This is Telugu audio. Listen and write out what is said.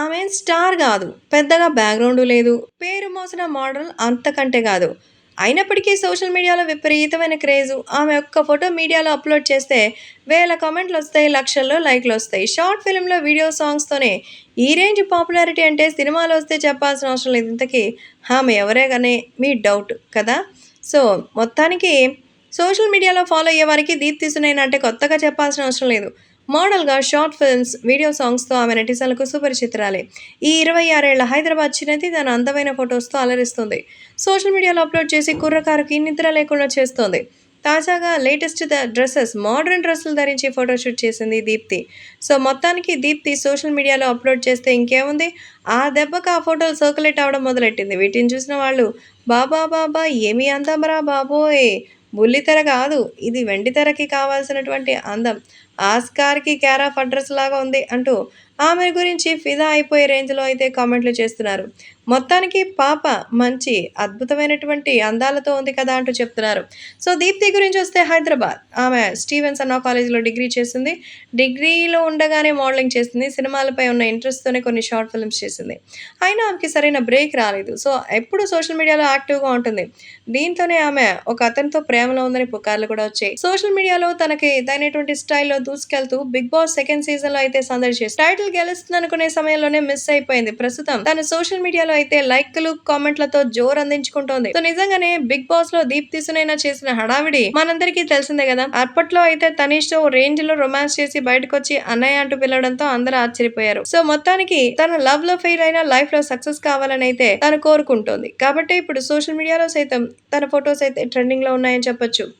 ఆమె స్టార్ కాదు. పెద్దగా బ్యాక్గ్రౌండ్ లేదు. పేరు మోసిన మోడల్ అంతకంటే కాదు. అయినప్పటికీ సోషల్ మీడియాలో విపరీతమైన క్రేజు. ఆమె ఒక్క ఫోటో మీడియాలో అప్లోడ్ చేస్తే వేల కామెంట్లు వస్తాయి లక్షల్లో లైక్లు వస్తాయి. షార్ట్ ఫిల్మ్లో వీడియో సాంగ్స్తోనే ఈ రేంజ్ పాపులారిటీ అంటే సినిమాలు వస్తే చెప్పాల్సిన అవసరం లేదు. ఇంతకీ ఆమె ఎవరే కానీ మీ డౌట్ కదా? సో మొత్తానికి సోషల్ మీడియాలో ఫాలో అయ్యే వారికి దీప్తి సునైనా అంటే కొత్తగా చెప్పాల్సిన అవసరం లేదు. మోడల్గా షార్ట్ ఫిల్మ్స్ వీడియో సాంగ్స్తో ఆమె నటిసలకు సుపరిచితురాలే. ఈ ఇరవై ఆరేళ్ళ హైదరాబాద్ చిన్నది తన అందమైన ఫొటోస్తో అలరిస్తుంది. సోషల్ మీడియాలో అప్లోడ్ చేసి కుర్రకారుకి నిద్ర లేకుండా చేస్తోంది. తాజాగా లేటెస్ట్ డ్రెస్సెస్ మోడర్న్ డ్రెస్సులు ధరించి ఫోటోషూట్ చేసింది దీప్తి. సో మొత్తానికి దీప్తి సోషల్ మీడియాలో అప్లోడ్ చేస్తే ఇంకేముంది? ఆ దెబ్బకు ఆ ఫోటోలు సర్కులేట్ అవ్వడం మొదలెట్టింది. వీటిని చూసిన వాళ్ళు బాబా బాబా ఏమి అందమరా బాబోయ్. బుల్లితెర కాదు ఇది వెండితెరకి కావాల్సినటువంటి అందం. ఆస్కార్కి క్యారా అడ్రస్ లాగా ఉంది అంటూ ఆమె గురించి ఫిదా అయిపోయే రేంజ్లో అయితే కామెంట్లు చేస్తున్నారు. మొత్తానికి పాప మంచి అద్భుతమైనటువంటి అందాలతో ఉంది కదా అంటూ చెప్తున్నారు. సో దీప్తి గురించి వస్తే హైదరాబాద్. ఆమె స్టీవెన్స్ అన్న కాలేజీలో డిగ్రీ చేసింది. డిగ్రీలో ఉండగానే మోడలింగ్ చేసింది. సినిమాలపై ఉన్న ఇంట్రెస్ట్తోనే కొన్ని షార్ట్ ఫిల్మ్స్ చేసింది. అయినా ఆమెకి సరైన బ్రేక్ రాలేదు. సో ఎప్పుడు సోషల్ మీడియాలో యాక్టివ్గా ఉంటుంది. దీంతోనే ఆమె ఒక అతనితో ప్రేమలో ఉందని పుకార్లు కూడా వచ్చాయి. సోషల్ మీడియాలో తనకి తగినటువంటి స్టైల్లో దూసుకెళ్తూ బిగ్ బాస్ సెకండ్ సీజన్లో అయితే సందడి చేసి టైటిల్ గెలుస్తుంది అనుకునే సమయంలోనే మిస్ అయిపోయింది ప్రస్తుతం. తన సోషల్ మీడియాలో అయితే లైక్లు కామెంట్లతో జోరు అందించుకుంటోంది. సో నిజంగానే బిగ్ బాస్లో దీప్తి సునైనా చేసిన హడావిడి మనందరికీ తెలిసిందే కదా. అప్పట్లో అయితే తనీష్తో రేంజ్లో రొమాన్స్ చేసి బయటకు వచ్చి అన్నయ్య అంటూ పిలవడంతో అందరూ ఆశ్చర్యపోయారు. సో మొత్తానికి తన లవ్లో ఫెయిల్ అయిన లైఫ్లో సక్సెస్ కావాలని అయితే తను కోరుకుంటోంది. కాబట్టి ఇప్పుడు సోషల్ మీడియాలో సైతం తన ఫొటోస్ అయితే ట్రెండింగ్లో ఉన్నాయని చెప్పొచ్చు.